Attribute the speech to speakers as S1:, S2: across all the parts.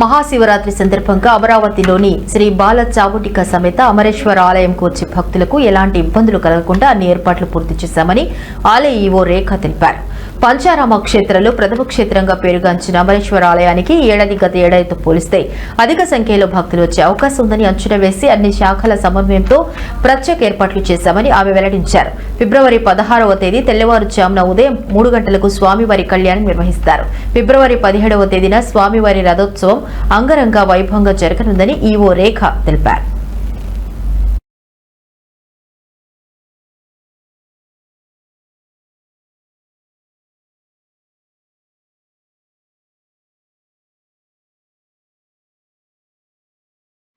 S1: మహాశివరాత్రి సందర్భంగా అమరావతిలోని శ్రీ బాల చావుటిక సమేత అమరేశ్వర ఆలయంకు వచ్చే భక్తులకు ఎలాంటి ఇబ్బందులు కలగకుండా అన్ని ఏర్పాట్లు పూర్తి చేశామని ఆలయ ఈవో రేఖ తెలిపారు. పంచారామ క్షేత్రంలో ప్రథమ క్షేత్రంగా పేరుగాంచిన అమరేశ్వర ఆలయానికి ఏడాది గత ఏడాదితో పోలిస్తే అధిక సంఖ్యలో భక్తులు వచ్చే అవకాశం ఉందని అంచనా వేసి అన్ని శాఖల సమన్వయంతో ప్రత్యేక ఏర్పాట్లు చేశామని ఆమె వెల్లడించారు. ఫిబ్రవరి పదహారవ తేదీ తెల్లవారుజామున ఉదయం మూడు గంటలకు స్వామివారి కళ్యాణం నిర్వహిస్తారు. ఫిబ్రవరి పదిహేడవ తేదీన స్వామివారి రథోత్సవం అంగరంగ వైభవంగా జరగనుందని ఈవో రేఖ తెలిపారు.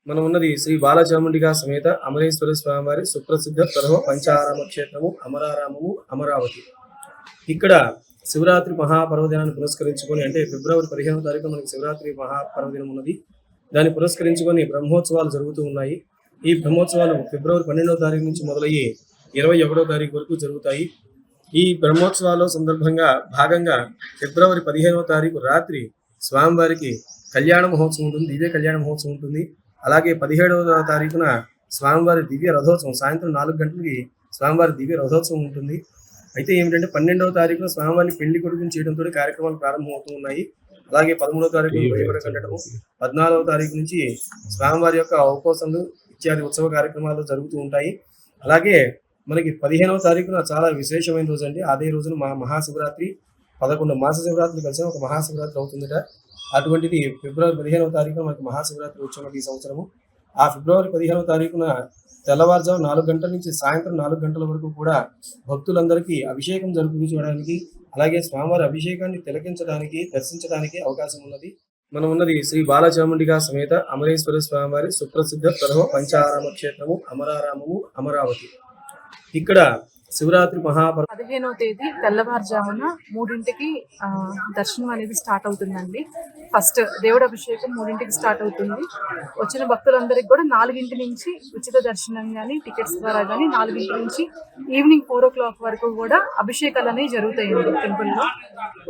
S2: మనం ఉన్నది శ్రీ బాలచాముండిగా సమేత అమరేశ్వర స్వామివారి సుప్రసిద్ధ ప్రథమ పంచారామ క్షేత్రము అమరారామము అమరావతి. ఇక్కడ శివరాత్రి మహాపర్వదినాన్ని పురస్కరించుకొని అంటే ఫిబ్రవరి పదిహేనవ తారీఖు మనకి శివరాత్రి మహాపర్వదినం ఉన్నది. దాన్ని పురస్కరించుకొని బ్రహ్మోత్సవాలు జరుగుతూ ఉన్నాయి. ఈ బ్రహ్మోత్సవాలు ఫిబ్రవరి పన్నెండవ తారీఖు నుంచి మొదలయ్యి ఇరవై ఒకటో తారీఖు వరకు జరుగుతాయి. ఈ బ్రహ్మోత్సవాల సందర్భంగా భాగంగా ఫిబ్రవరి పదిహేనవ తారీఖు రాత్రి స్వామివారికి కళ్యాణ మహోత్సవం ఉంటుంది. ఇదే కళ్యాణ మహోత్సవం ఉంటుంది. అలాగే పదిహేడవ తారీఖున స్వామివారి దివ్య రథోత్సవం సాయంత్రం నాలుగు గంటలకి స్వామివారి దివ్య రథోత్సవం ఉంటుంది. అయితే ఏమిటంటే పన్నెండవ తారీఖున స్వామివారిని పెళ్ళి కొడుకుని చేయడంతో కార్యక్రమాలు ప్రారంభమవుతూ ఉన్నాయి అలాగే పదమూడవ తారీఖు కట్టడము పద్నాలుగవ తారీఖు నుంచి స్వామివారి యొక్క అవకోసంలు ఇత్యాది ఉత్సవ కార్యక్రమాలు జరుగుతూ ఉంటాయి. అలాగే మనకి పదిహేనవ తారీఖున చాలా విశేషమైన రోజు అండి అదే రోజున మా మహాశివరాత్రి పదకొండు మాస శివరాత్రి కలిసి ఒక మహాశివరాత్రి అవుతుందట. అటువంటిది ఫిబ్రవరి పదిహేనవ తారీఖున మనకి మహాశివరాత్రి ఉత్సవం ఈ సంవత్సరము. ఆ ఫిబ్రవరి పదిహేనవ తారీఖున తెల్లవారుజాము నాలుగు గంటల నుంచి సాయంత్రం నాలుగు గంటల వరకు కూడా భక్తులందరికీ అభిషేకం జరుపుకోవడానికి అలాగే స్వామివారి అభిషేకాన్ని తిలకించడానికి దర్శించడానికి అవకాశం ఉన్నది. మనం ఉన్నది శ్రీ బాలచాముండిగా సమేత అమరేశ్వర స్వామివారి సుప్రసిద్ధ ప్రథమ పంచారామ క్షేత్రము అమరారామము అమరావతి. ఇక్కడ శివరాత్రి మహాపర్వ
S3: పదిహేనవ తేదీ తెల్లవారుజామున మూడింటికి దర్శనం అనేది స్టార్ట్ అవుతుందండి. ఫస్ట్ దేవుడి అభిషేకం మూడింటికి స్టార్ట్ అవుతుంది. వచ్చిన భక్తులందరికీ కూడా నాలుగింటి నుంచి ఉచిత దర్శనం కానీ టికెట్స్ ద్వారా కానీ నాలుగింటి నుంచి ఈవినింగ్ ఫోర్ ఓ క్లాక్ వరకు కూడా అభిషేకాలు అనేవి జరుగుతాయండి టెంపుల్లో.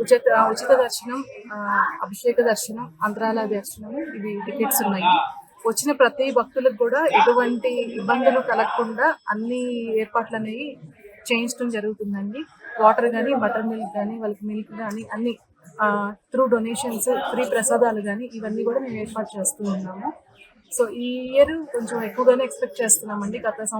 S3: ఉచిత ఉచిత దర్శనం అభిషేక దర్శనం అంతరాల దర్శనం ఇవి టికెట్స్ ఉన్నాయి. వచ్చిన ప్రతి భక్తులకు కూడా ఎటువంటి ఇబ్బందులు కలగకుండా అన్ని ఏర్పాట్లు అనేవి చేయించడం జరుగుతుందండి. వాటర్ కానీ బటర్ మిల్క్ కానీ వాళ్ళకి మిల్క్ కానీ అన్ని త్రూ డొనేషన్స్ ఫ్రీ ప్రసాదాలు కానీ ఇవన్నీ కూడా మేము ఏర్పాటు చేస్తూ ఉన్నాము. సో ఈ ఇయర్ కొంచెం ఎక్కువగానే ఎక్స్పెక్ట్ చేస్తున్నామండి. గత సంవత్సరం